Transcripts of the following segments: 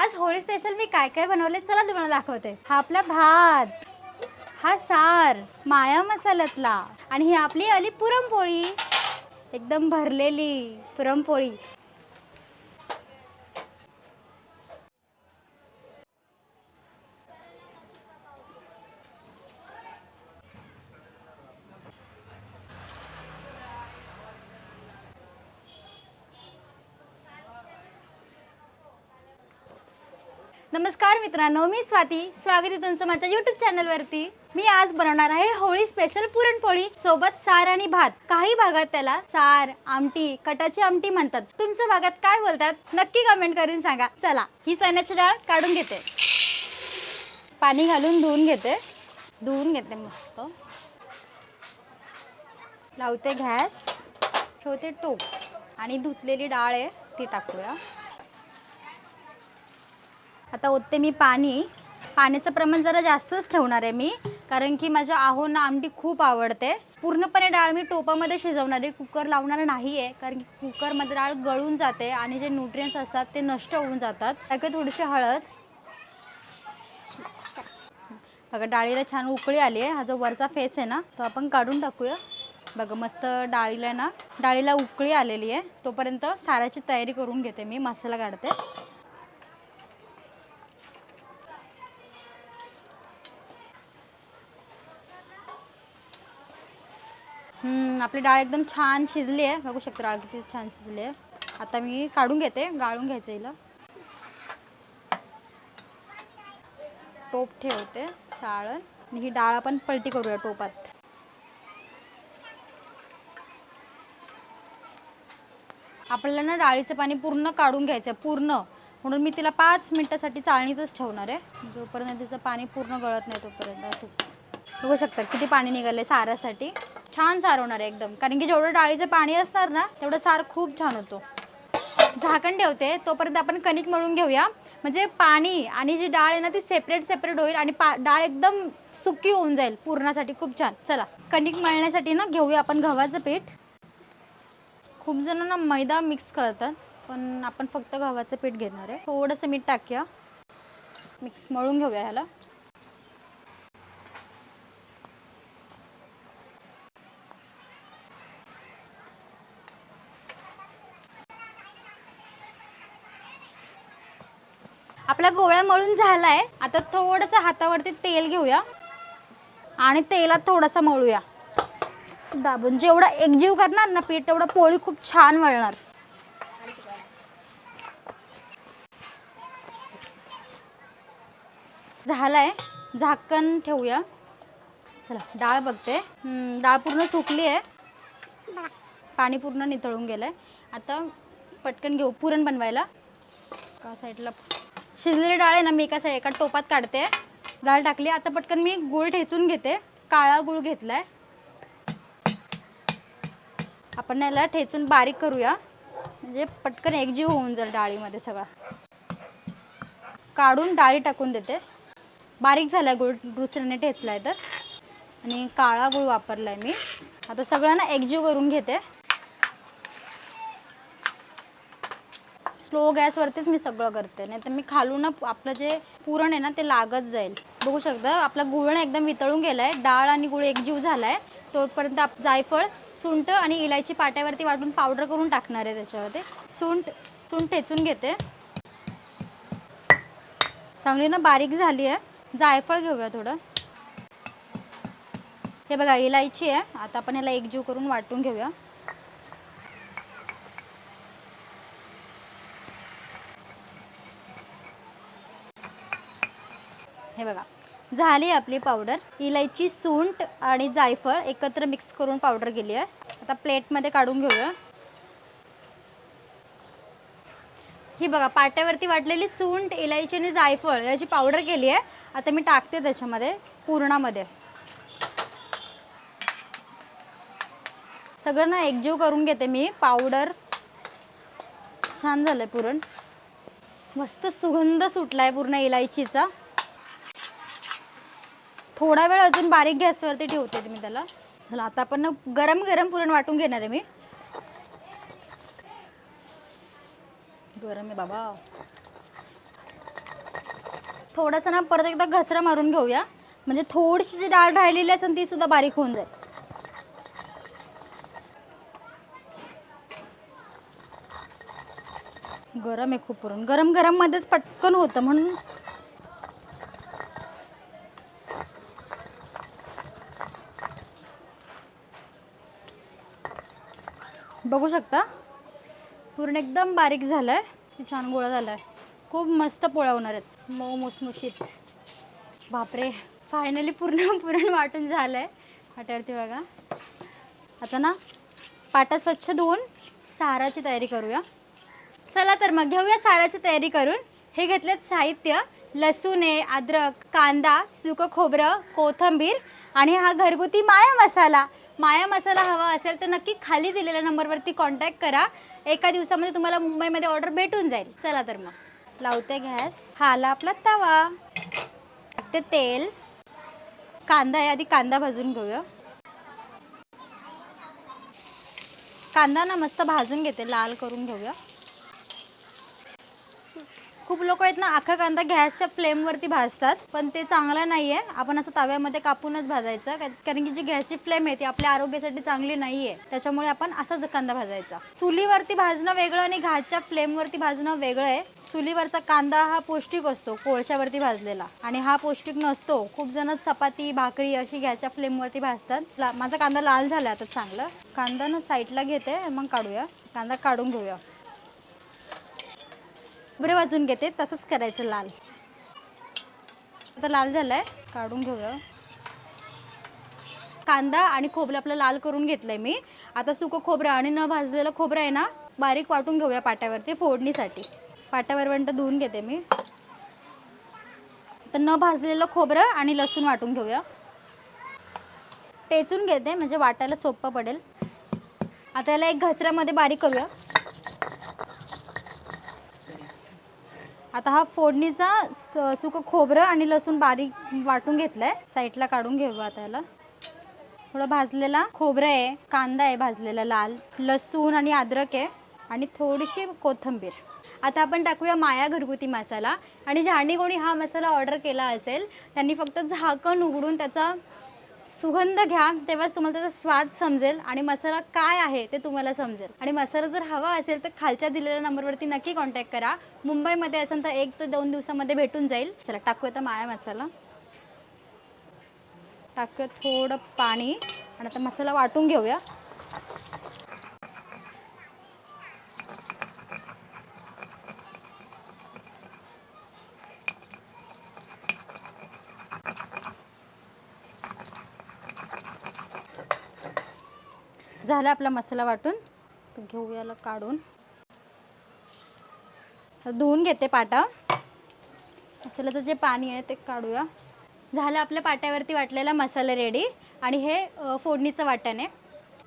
आज होळी स्पेशल मी काय काय बनवले चला तुम्हाला दाखवते. हा आपला भात हा सार माया मसाल्यातला आणि ही आपली आली पुरणपोळी. एकदम भरलेली पुरणपोळी. नमस्कार मित्रांनो मी स्वाती. स्वागत आहे तुमचं माझ्या यूट्यूब चॅनलवरती मी आज बनवणार आहे होळी स्पेशल पुरणपोळी सोबत सार आणि भात. काही भागात त्याला सार आमटी कटाची आमटी म्हणतात. तुमच्या भागात काय बोलतात नक्की कमेंट करून सांगा. चला ही चण्याची डाळ काढून घेते. पाणी घालून धुवून घेते. धुवून घेते मस्त. लावते गॅस ठेवते टोप आणि धुतलेली डाळ आहे ती टाकूया. आता ओतते मी पाणी. पाण्याचं प्रमाण जरा जास्तच ठेवणार आहे मी कारण की माझ्या आहोंना आमटी खूप आवडते. पूर्णपणे डाळ मी टोपामध्ये शिजवणार आहे कुकर लावणार नाही आहे कारण की कुकरमध्ये डाळ गळून जाते आणि जे न्यूट्रियन्स असतात ते नष्ट होऊन जातात. त्याकडे थोडीशी हळद. बघा डाळीला छान उकळी आली आहे. हा जो वरचा फेस आहे ना तो आपण काढून टाकूया. बघा मस्त डाळीला ना डाळीला उकळी आलेली आहे. तोपर्यंत साराची तयारी करून घेते मी मसाला काढते. आपली डाळ एकदम छान शिजली आहे. बघू शकता डाळ किती छान शिजली आहे. आता मी काढून घेते. गाळून घ्यायचं हिला. टोप ठेवते साळण. आणि ही डाळ आपण पलटी करूया टोपात. आपल्याला ना डाळीचं पाणी पूर्ण काढून घ्यायचं आहे पूर्ण. म्हणून मी तिला पाच मिनटासाठी चाळणीतच ठेवणार आहे. जोपर्यंत तिचं पाणी पूर्ण गळत नाही तोपर्यंत. असंच बघू शकता किती पाणी निघालं आहे साऱ्यासाठी. छान सार होणार आहे एकदम. कारण की जेवढं डाळीचं पाणी असणार ना तेवढं सार खूप छान होतो. झाकण ठेवते तोपर्यंत आपण कणिक मळून घेऊया. म्हणजे पाणी आणि जी डाळ आहे ना ती सेपरेट सेपरेट होईल आणि पा डाळ एकदम सुकी होऊन जाईल पुरणासाठी. खूप छान. चला कणिक मळण्यासाठी ना घेऊया आपण गव्हाचं पीठ. खूप ना मैदा मिक्स करतात पण आपण फक्त गव्हाचं पीठ घेणार आहे. थोडंसं मीठ टाकूया. मिक्स मळून घेऊया ह्याला. आपला गोळा मळून झालाय. आता थोडंसं हातावरती तेल घेऊया. आणि तेलात थोडासा मळूया. दाबून जेवढा एकजीव करणार ना पीठ तेवढं पोळी खूप छान वळणार झालाय. झाकण ठेवूया. चला डाळ बघते. डाळ पूर्ण सुकली आहे. पाणी पूर्ण नितळून गेलंय. आता पटकन घेऊ पुरण बनवायला. का साईडला शिजलेली डाळ आहे ना मी एका साईड एका टोपात काढते. डाळ टाकली आता पटकन मी गूळ ठेचून घेते. काळा गूळ घेतलाय. आपण याला ठेचून बारीक करूया. म्हणजे पटकन एकजीव होऊन जाईल डाळीमध्ये सगळा. काढून डाळी टाकून देते. बारीक झाला गुळ रुचण्याने ठेचलाय तर. आणि काळा गुळ वापरलाय मी. आता सगळं ना एकजीव करून घेते. स्लो गॅसवरतीच मी सगळं करते. नाही तर मी खालून आपलं जे पुरण आहे ना ते लागत जाईल. बघू शकता आपला गुळ एकदम वितळून गेलाय. डाळ आणि गुळ एकजीव आहे तोपर्यंत आप जायफळ सुंठ आणि इलायची पाट्यावरती वाटून पावडर करून टाकणार आहे त्याच्यावरती. सुंठ सुंठ ठेचून घेते. चांगली ना बारीक झाली आहे. जायफळ घेऊया थोडं. हे बघा इलायची आहे. आता आपण ह्याला एकजीव करून वाटून घेऊया. हे बघा. झाली आपली पावडर इलायची सुंठ आणि जायफळ एकत्र मिक्स करून पावडर केली आहे. आता प्लेटमध्ये काढून घेऊया. ही बघा पाट्यावरती वाटलेली सुंठ इलायची आणि जायफळ याची पावडर केली आहे. आता मी टाकते त्याच्यामध्ये पूर्णामध्ये. सगळं ना एकजीव करून घेते मी. पावडर छान झालंय पुरण. मस्त सुगंध सुटलाय पूर्ण इलायचीचा. थोडा वेळ अजून बारीक गॅसवरती ठेवते मी त्याला. चला आता आपण गरम गरम पुरण वाटून घेणार आहे मी. गरम आहे बाबा. थोडासा ना परत एकदा घसरा मारून घेऊया. म्हणजे थोडीशी जी डाळ राहिलेली असेल ती सुद्धा बारीक होऊन जाईल. गरम आहे खूप पुरण. गरम गरम मध्येच पटकन होतं म्हणून बघू शकता. पूर्ण एकदम बारीक झालं आहे छान गोळा झाला आहे खूप मस्त पोळ्या होणार आहेत. मऊ मुसमुशीत. बापरे. फायनली पूर्ण पुरण वाटून झालं आहे वाट्यावरती बघा. आता ना पाटा स्वच्छ धुवून साराची तयारी करूया. चला तर मग घेऊया साराची तयारी करून. हे घेतलेत साहित्य लसूण आहे अद्रक कांदा सुकं खोबरं कोथंबीर आणि हा घरगुती माया मसाला. माया मसाला हवा असेल तर नक्की खाली दिलेल्या नंबरवरती कॉन्टॅक्ट करा. एका दिवसामध्ये तुम्हाला मुंबईमध्ये ऑर्डर भेटून जाईल. चला तर मग. लावते गॅस. हा आला आपला तवा. टाकते तेल. कांदा आहे आधी कांदा भाजून घेऊया. कांदा ना मस्त भाजून घेते लाल करून घेऊया. खूप लोक आहेत ना अख्खा कांदा गॅसच्या फ्लेमवरती भाजतात पण ते चांगलं नाही आहे आपण असं तव्यामध्ये कापूनच भाजायचं कारण की जी गॅसची फ्लेम आहे ती आपल्या आरोग्यासाठी चांगली नाही आहे त्याच्यामुळे आपण असाच कांदा भाजायचा. चुलीवरती भाजणं वेगळं आणि घासच्या फ्लेमवरती भाजणं वेगळं आहे. चुलीवरचा कांदा हा पौष्टिक असतो कोळशावरती भाजलेला. आणि हा पौष्टिक नसतो. खूप जण चपाती भाकरी अशी घ्यायच्या फ्लेमवरती भाजतात. ला- माझा कांदा लाल झाला आता चांगलं. कांदा ना साईडला घेते मग काढूया. कांदा काढून घेऊया. बरे वाजून घेते तसंच करायचं लाल. आता लाल झालाय काढून घेऊया. कांदा आणि खोबरं आपलं लाल करून घेतलंय मी. आता सुकं खोबरं आणि न भाजलेलं खोबरं आहे ना बारीक वाटून घेऊया पाट्यावरती फोडणीसाठी. पाट्यावर वंट धुवून घेते मी. तर न भाजलेलं खोबरं आणि लसूण वाटून घेऊया. टेचून घेते म्हणजे वाटायला सोपं पडेल. आता याला एक घसऱ्यामध्ये बारीक करूया. आता हा फोडणीचा स- सुकं खोबरं आणि लसूण बारीक वाटून घेतलंय. साईडला काढून घेऊ आता याला. थोडं भाजलेला खोबरं आहे कांदा आहे भाजलेला लाल लसूण आणि अद्रक आहे आणि थोडीशी कोथिंबीर. आता आपण टाकूया माया घरगुती मसाला. आणि ज्यांनी कोणी हा मसाला ऑर्डर केला असेल त्यांनी फक्त झाकण उघडून त्याचा सुगंध घ्या तेव्हाच तुम्हाला त्याचा स्वाद समजेल आणि मसाला काय आहे ते तुम्हाला समजेल. आणि मसाला जर हवा असेल तर खालच्या दिलेल्या नंबरवरती नक्की कॉन्टॅक्ट करा. मुंबईमध्ये असेल तर एक ते दोन दिवसामध्ये भेटून जाईल. चला टाकूया आता माया मसाला. टाकूया थोडं पाणी. आणि आता मसाला वाटून घेऊया. झाला आपला मसाला वाटून. तर याला काढून. धुवून घेते पाटा. मसाल्याचं जे पाणी आहे ते काढूया. झालं आपल्या पाट्यावरती वाटलेला मसाला रेडी आणि हे फोडणीचं वाटण आहे.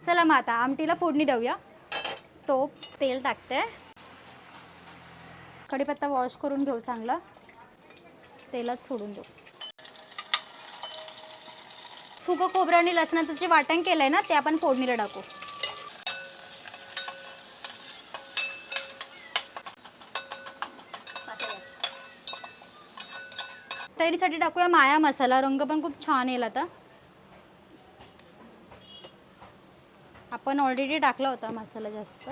चला मग आता आमटीला फोडणी देऊया. तो तेल टाकते. कढीपत्ता वॉश करून घेऊ चांगला. तेलात सोडून देऊ. सुकं खोबरं आणि लसणाचं जे वाटण केलं आहे ना ते आपण फोडणीला टाकू. तयारीसाठी टाकूया. माया मसाला रंग पण खूप छान येईल आता. आपण ऑलरेडी टाकला होता मसाला जास्त.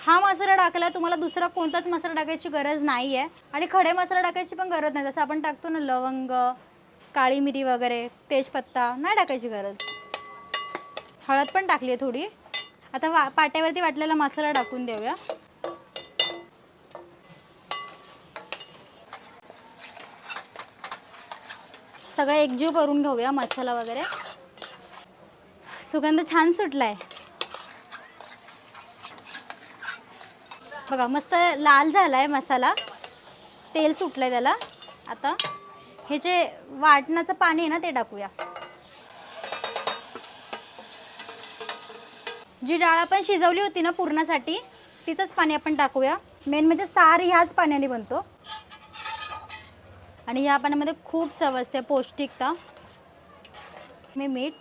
हा मसाला टाकला तुम्हाला दुसरा कोणताच मसाला टाकायची गरज नाही आहे आणि खडे मसाला टाकायची पण गरज नाही. जसं आपण टाकतो ना लवंग काळी मिरी वगैरे तेजपत्ता नाही टाकायची गरज. हळद पण टाकली आहे थोडी. आता वा पाट्यावरती वाटलेला मसाला टाकून देऊया. सगळं एकजीव करून घेऊया मसाला वगैरे. सुगंध छान सुटलाय. बघा मस्त लाल झालाय मसाला. तेल सुटलंय त्याला. आता हे जे वाटणाचं पाणी आहे ना ते टाकूया. जी डाळ आपण शिजवली होती ना पुरणासाठी तिथंच पाणी आपण टाकूया. मेन म्हणजे सार ह्याच पाण्याने बनतो. आणि ह्या पाण्यामध्ये खूप चव असते पौष्टिकता. मी मीठ.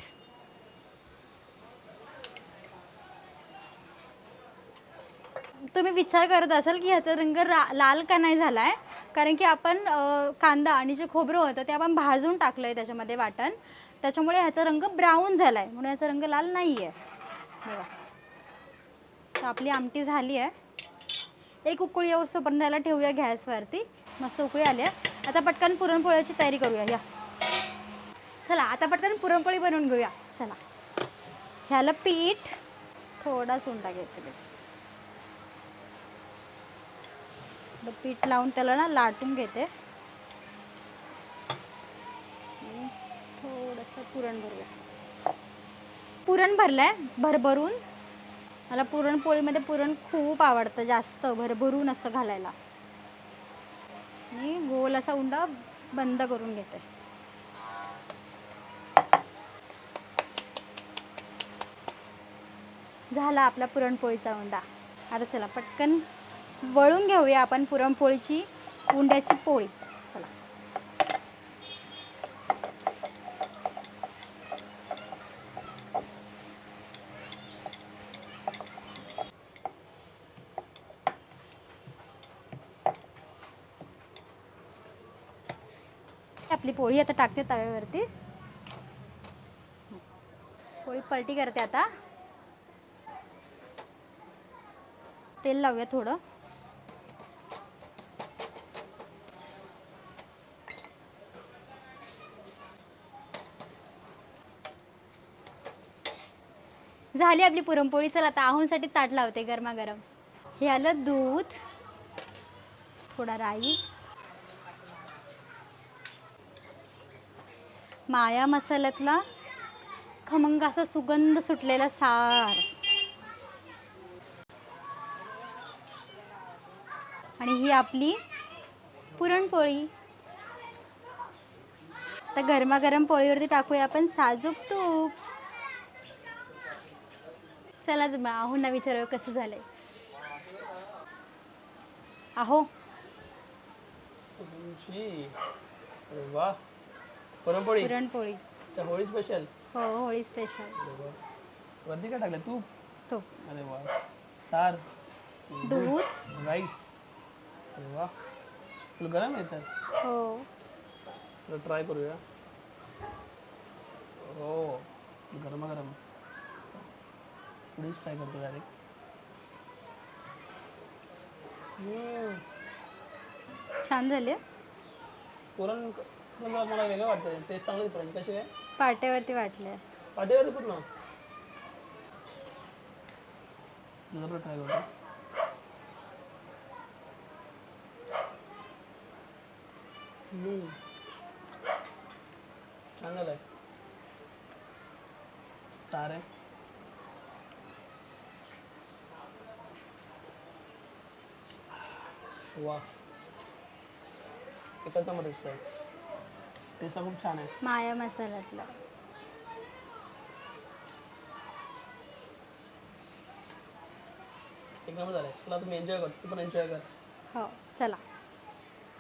तुम्ही विचार करत असाल की ह्याचा रंग रा लाल का नाही झाला आहे कारण की आपण कांदा आणि जे खोबरं होतं ते आपण भाजून टाकलं आहे त्याच्यामध्ये वाटण. त्याच्यामुळे ह्याचा रंग ब्राऊन झाला आहे म्हणून ह्याचा रंग लाल नाही आहे बघा. तर आपली आमटी झाली आहे एक उकळी येऊस्तोपर्यंत याला ठेवूया गॅसवरती. मस्त उकळी आली आहे. आता पटकन पुरणपोळ्याची तयारी करूया या. चला आता पटकन पुरणपोळी बनवून घेऊया. चला. ह्याला पीठ थोडा चुंडा घेते मी. पीठ लावून त्याला ना लाटून घेते. थोडंसं पुरण भरूया. पुरण भरलंय भरभरून. मला पुरणपोळीमध्ये पुरण खूप आवडतं जास्त भरभरून असं घालायला. आणि गोल असा उंडा बंद करून घेते. झाला आपला पुरणपोळीचा उंडा. आता चला पटकन वळून घेऊया आपण पुरणपोळीची उंड्याची पोळी चला आपली पोळी आता टाकते तव्यावरती. पोळी पलटी करते आता. तेल लावूया थोडं. झाली आपली पुरणपोळी चला आता आहोंसाठी ताट लावते गरमागरम. हे आलं दूध. थोडा राई. माया मसाल्यातला खमंग असा सुगंध सुटलेला सार. आणि ही आपली पुरणपोळी. आता गरमागरम पोळीवरती टाकूया आपण साजूक तूप. चला तुम्ही आहोंना विचारूया कसं झालंय. आहो. वा. पुरणपोळी? पुरणपोळी. अच्छा होळी स्पेशल हो होळी स्पेशल वरती काय टाकलं तूप? तूप. अरे वा. सार? दूध? राईस? अरे वा. फुल गरम येतात हो. चला ट्राय करूया. हो. गरमा गरम पुढेच ट्राय करतो डायरेक्ट छान झाले. पुरण पुरण मला वेगळं वाटतं टेस्ट चांगली पुरण कशी काय? पाट्यावरती वाटले पाठीवर पूर्ण तुझा ट्राय करतो. हम्म. छान झालंय सारे वा एकच नंबर आहे टेस्ट खूप छान आहे. माया मसाल्यातलं. एक नंबर झालाय. तुला तुम्ही एन्जॉय कर. तू पण एन्जॉय कर. हो चला.